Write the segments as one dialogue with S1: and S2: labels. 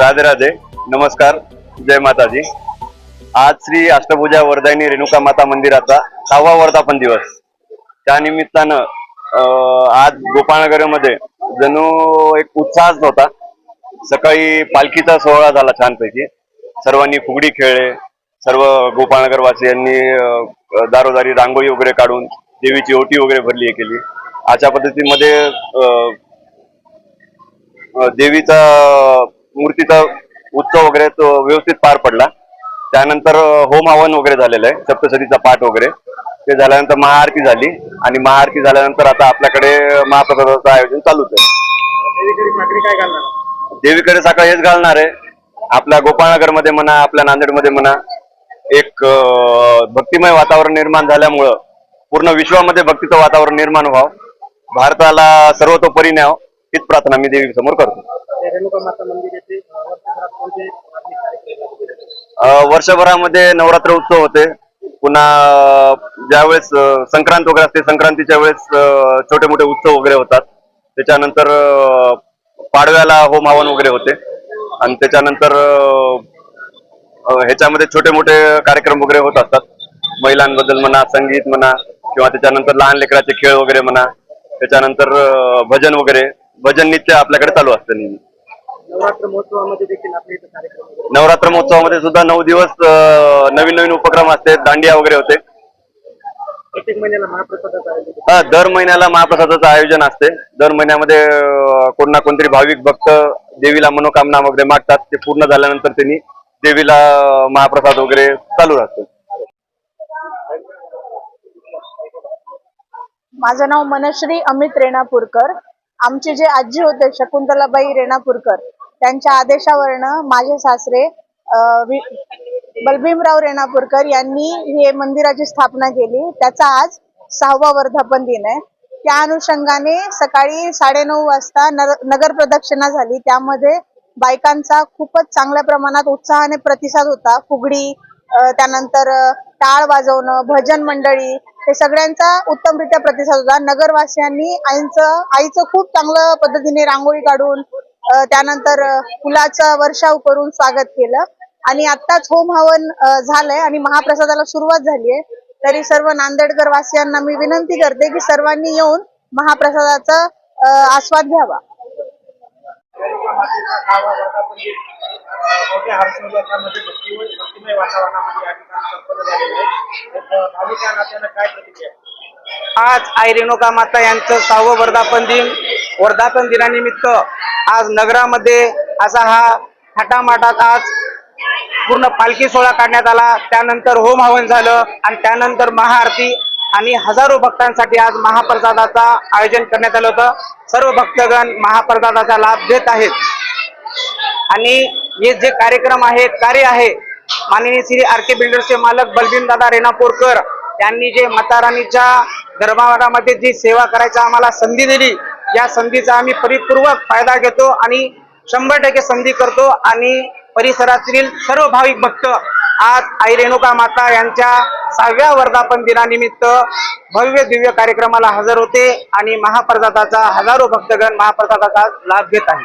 S1: राधे राधे नमस्कार जय माताजी. आज श्री अष्टभुजा वरदायनी रेणुका माता मंदिराचा सहावा वर्धापन दिवस. त्या निमित्तानं आज गोपाळनगरमध्ये जणू एक उत्साहच होता सकाळी पालखीचा सोहळा झाला छानपैकी. सर्वांनी फुगडी खेळले. सर्व गोपाळनगरवासियांनी दारोदारी रांगोळी वगैरे काढून देवीची ओटी वगैरे भरली हे केली. अशा पद्धतीमध्ये देवीचा मूर्तीचा उत्सव वगैरे तो व्यवस्थित पार पडला. त्यानंतर होम हवन वगैरे झालेलं आहे सप्तशतीचा पाठ वगैरे. ते झाल्यानंतर महाआरती झाली आणि महाआरती झाल्यानंतर आता आपल्याकडे महाप्रसादाचं आयोजन चालूच आहे.
S2: देवीकडे साखरी
S1: हेच घालणार आहे. आपल्या गोपाळनगरमध्ये म्हणा आपल्या नांदेडमध्ये म्हणा एक भक्तिमय वातावरण निर्माण झाल्यामुळं पूर्ण विश्वामध्ये भक्तीचं वातावरण निर्माण व्हावं. भारताला सर्वतोपरी न्यावं हीच प्रार्थना मी देवी समोर करतो.
S2: रेणुका माता मंदिर येथे वर्षभरात कोणते धार्मिक कार्यक्रम
S1: अं, वर्षभरामध्ये नवरात्र उत्सव होते. पुन्हा ज्यावेळेस अं, संक्रांत वगैरे असते संक्रांतीच्या वेळेस अं, छोटे मोठे उत्सव वगैरे होतात. त्याच्यानंतर अं, पाडव्याला होम हवन वगैरे होते. आणि त्याच्यानंतर अं, अं, ह्याच्यामध्ये छोटे मोठे कार्यक्रम वगैरे होत असतात. महिलांबद्दल म्हणा संगीत म्हणा किंवा त्याच्यानंतर लहान लेकराचे खेळ वगैरे म्हणा त्याच्यानंतर अं, भजन वगैरे. भजन नित्य आपल्याकडे चालू असतं नेहमी.
S2: नवरात्र महोत्सवामध्ये देखील आपल्या इथे कार्यक्रम वगैरे
S1: नवरात्र महोत्सवामध्ये सुद्धा नऊ दिवस नवीन नवीन उपक्रम असते दांडिया वगैरे होते.
S2: प्रत्येक महिन्याला महाप्रसादाचं आयोजन होतं.
S1: हा, दर महिन्याला महाप्रसादाचं आयोजन असते. दर महिन्यामध्ये कोण ना कोणतरी भाविक भक्त देवीला मनोकामना वगैरे मागतात. ते पूर्ण झाल्यानंतर त्यांनी देवीला महाप्रसाद वगैरे चालू राहतो.
S3: माझं नाव मनश्री अमित रेणापूरकर. आमचे जे आजी होते शकुंतलाबाई रेणापूरकर त्यांच्या आदेशावरनं माझे सासरे बलभीमराव रेणापूरकर यांनी हे मंदिराची स्थापना केली. त्याचा आज सहावा वर्धापन दिन आहे. त्या अनुषंगाने सकाळी साडेनऊ वाजता नर- नगर प्रदक्षिणा झाली. त्यामध्ये बायकांचा खूपच चांगल्या प्रमाणात उत्साहाने प्रतिसाद होता. फुगडी त्यानंतर टाळ वाजवणं भजन मंडळी हे सगळ्यांचा उत्तमरित्या प्रतिसाद होता. नगरवासियांनी आईचं आईचं खूप चांगलं पद्धतीने रांगोळी काढून त्यानंतर फुलाचा वर्षाव करून स्वागत केलं. आणि आत्ताच होम हवन झालंय आणि महाप्रसादाला सुरुवात झाली आहे तरी सर्व नांदेडकर वासियांना मी विनंती करते की सर्वांनी येऊन महाप्रसादाचा आस्वाद घ्यावा.
S4: आज आई रेणुका माता यांचं सहावं वर्धापन दिन वर्धापन दिनानिमित्त आज नगरामध्ये असा हा थाटामाटात आज पूर्ण पालखी सोहळा काढण्यात आला. त्यानंतर होम हवन झालं आणि त्यानंतर महाआरती आणि हजारो भक्तांसाठी आज महाप्रसादाचा आयोजन करण्यात आलं होतं. सर्व भक्तगण महाप्रसादाचा लाभ घेत आहेत. आणि हे जे कार्यक्रम आहे कार्य आहे माननीय श्री आर के बिल्डर्सचे मालक बलबीन दादा रेणापूरकर यांनी जे माता राणीच्या दरबारामध्ये जी सेवा करायची आम्हाला संधी दिली या संधीचा आम्ही परिपूर्वक फायदा घेतो आणि शंभर टक्के संधी करतो आणि परिसरातील सर्व भाविक भक्त आज आई रेणुका माता यांच्या सहाव्या वर्धापन दिनानिमित्त भव्य दिव्य कार्यक्रमाला हजर होते आणि महाप्रसादाचा हजारो भक्तगण महाप्रसादाचा लाभ घेत
S2: आहे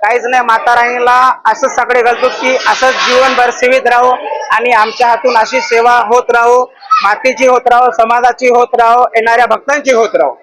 S4: काहीच नाही माता राणीला असंच साकडे घालतो की असंच जीवनभर सेवित राहू आणि आमच्या हातून अशी सेवा होत राहू. मातेची होत राहो समाजाची होत राहो येणाऱ्या भक्तांची होत राहो.